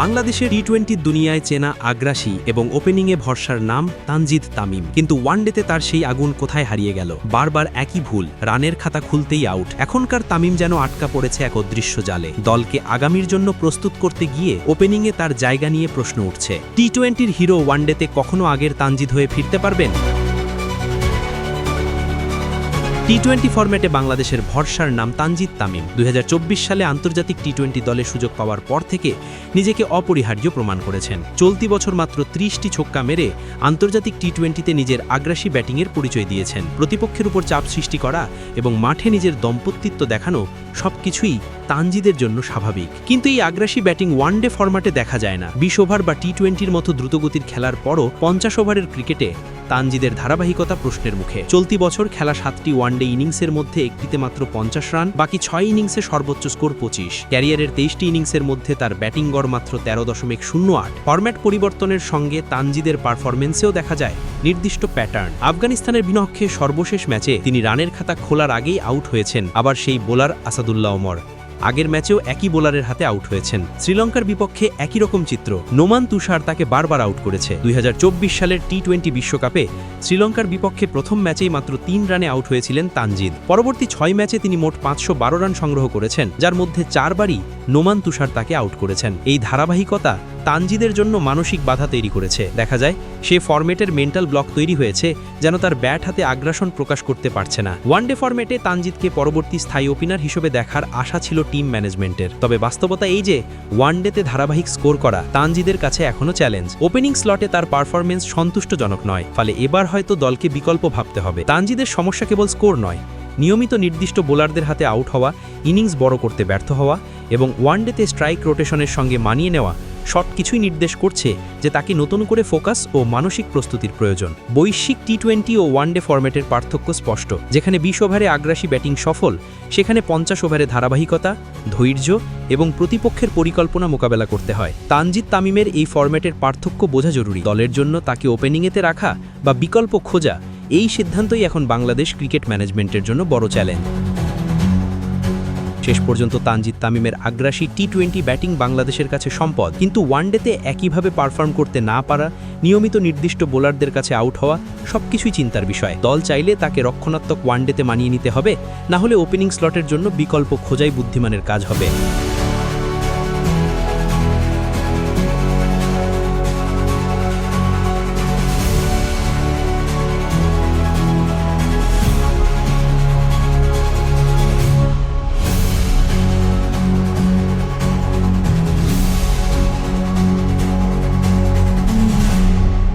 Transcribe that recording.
বাংলাদেশের টি টোয়েন্টির দুনিয়ায় চেনা আগ্রাসী এবং ওপেনিংয়ে ভরসার নাম তানজিদ তামিম। কিন্তু ওয়ানডেতে তার সেই আগুন কোথায় হারিয়ে গেল? বারবার একই ভুল, রানের খাতা খুলতেই আউট। এখনকার তামিম যেন আটকা পড়েছে এক অদৃশ্য জালে। দলকে আগামীর জন্য প্রস্তুত করতে গিয়ে ওপেনিংয়ে তার জায়গা নিয়ে প্রশ্ন উঠছে। টি টোয়েন্টির হিরো ওয়ানডেতে কখনো আগের তানজিদ হয়ে ফিরতে পারবেন? টি টোয়েন্টি ফরম্যাটে বাংলাদেশের ভরসার নাম তানজিদ তামিম। দুই হাজার চব্বিশ সালে আন্তর্জাতিক টি টোয়েন্টি দলে সুযোগ পাওয়ার পর থেকে নিজেকে অপরিহার্য প্রমাণ করেছেন। চলতি বছর মাত্র ত্রিশটি ছক্কা মেরে আন্তর্জাতিক টি টোয়েন্টিতে নিজের আগ্রাসী ব্যাটিংয়ের পরিচয় দিয়েছেন। প্রতিপক্ষের উপর চাপ সৃষ্টি করা এবং মাঠে নিজের দম্পতিত্ব দেখানো সবকিছুই তানজিদের জন্য স্বাভাবিক। কিন্তু এই আগ্রাসী ব্যাটিং ওয়ানডে ফরম্যাটে দেখা যায় না। বিশ ওভার বা টি টোয়েন্টির মতো দ্রুতগতির খেলার পরও পঞ্চাশ ওভারের ক্রিকেটে তানজিদের ধারাবাহিকতা প্রশ্নের মুখে। চলতি বছর খেলা সাতটি ওয়ানডে ইনিংসের মধ্যে একটিতে মাত্র পঞ্চাশ রান, বাকি ছয় ইনিংসে সর্বোচ্চ স্কোর পঁচিশ। ক্যারিয়ারের তেইশটি ইনিংসের মধ্যে তার ব্যাটিং গড় মাত্র তেরো দশমিক শূন্য আট। ফরম্যাট পরিবর্তনের সঙ্গে তানজিদের পারফরমেন্সেও দেখা যায় নির্দিষ্ট প্যাটার্ন। আফগানিস্তানের বিনক্ষে সর্বশেষ ম্যাচে তিনি রানের খাতা খোলার আগেই আউট হয়েছেন আবার সেই বোলার আসাদুল্লাহ ওমর। আগের ম্যাচেও একই বোলারের হাতে আউট হয়েছেন। শ্রীলঙ্কার বিপক্ষে একই রকম চিত্র। নোমান তুষার তাকে বারবার আউট করেছে। দুই হাজার চব্বিশ সালের টি টোয়েন্টি বিশ্বকাপে শ্রীলঙ্কার বিপক্ষে প্রথম ম্যাচেই মাত্র তিন রানে আউট হয়েছিলেন তানজিদ। পরবর্তী ছয় ম্যাচে তিনি মোট পাঁচশো বারো রান সংগ্রহ করেছেন, যার মধ্যে চারবারই নোমান তুষার তাকে আউট করেছেন। এই ধারাবাহিকতা তানজিদের জন্য মানসিক বাধা তৈরি করেছে। দেখা যায়, সে ফরম্যাটের মেন্টাল ব্লক তৈরি হয়েছে যেন তার ব্যাট হাতে আগ্রাসন প্রকাশ করতে পারছে না। ওয়ানডে ফরম্যাটে তানজিদকে পরবর্তী স্থায়ী ওপেনার হিসেবে দেখার আশা ছিল টিম ম্যানেজমেন্টের। তবে বাস্তবতা এই যে ওয়ানডেতে ধারাবাহিক স্কোর করা তানজিদের কাছে এখনও চ্যালেঞ্জ। ওপেনিং স্লটে তার পারফরমেন্স সন্তুষ্টজনক নয়, ফলে এবার হয়তো দলকে বিকল্প ভাবতে হবে। তানজিদের সমস্যা কেবল স্কোর নয়, নিয়মিত নির্দিষ্ট বোলারদের হাতে আউট হওয়া, ইনিংস বড় করতে ব্যর্থ হওয়া এবং ওয়ানডেতে স্ট্রাইক রোটেশনের সঙ্গে মানিয়ে নেওয়া শট কিছুই নির্দেশ করছে যে তাকে নতুন করে ফোকাস ও মানসিক প্রস্তুতির প্রয়োজন। বৈশ্বিক টি টোয়েন্টি ও ওয়ানডে ফরম্যাটের পার্থক্য স্পষ্ট। যেখানে বিশ ওভারে আগ্রাসী ব্যাটিং সফল, সেখানে পঞ্চাশ ওভারে ধারাবাহিকতা, ধৈর্য এবং প্রতিপক্ষের পরিকল্পনা মোকাবেলা করতে হয়। তানজিদ তামিমের এই ফরম্যাটের পার্থক্য বোঝা জরুরি। দলের জন্য তাকে ওপেনিংয়েতে রাখা বা বিকল্প খোঁজা, এই সিদ্ধান্তই এখন বাংলাদেশ ক্রিকেট ম্যানেজমেন্টের জন্য বড় চ্যালেঞ্জ। শেষ পর্যন্ত তানজিদ তামিমের আগ্রাসী টি টোয়েন্টি ব্যাটিং বাংলাদেশের কাছে সম্পদ। কিন্তু ওয়ানডেতে একইভাবে পারফর্ম করতে না পারা, নিয়মিত নির্দিষ্ট বোলারদের কাছে আউট হওয়া সবকিছুই চিন্তার বিষয়। দল চাইলে তাকে রক্ষণাত্মক ওয়ানডেতে মানিয়ে নিতে হবে, না হলে ওপেনিং স্লটের জন্য বিকল্প খোঁজাই বুদ্ধিমানের কাজ হবে।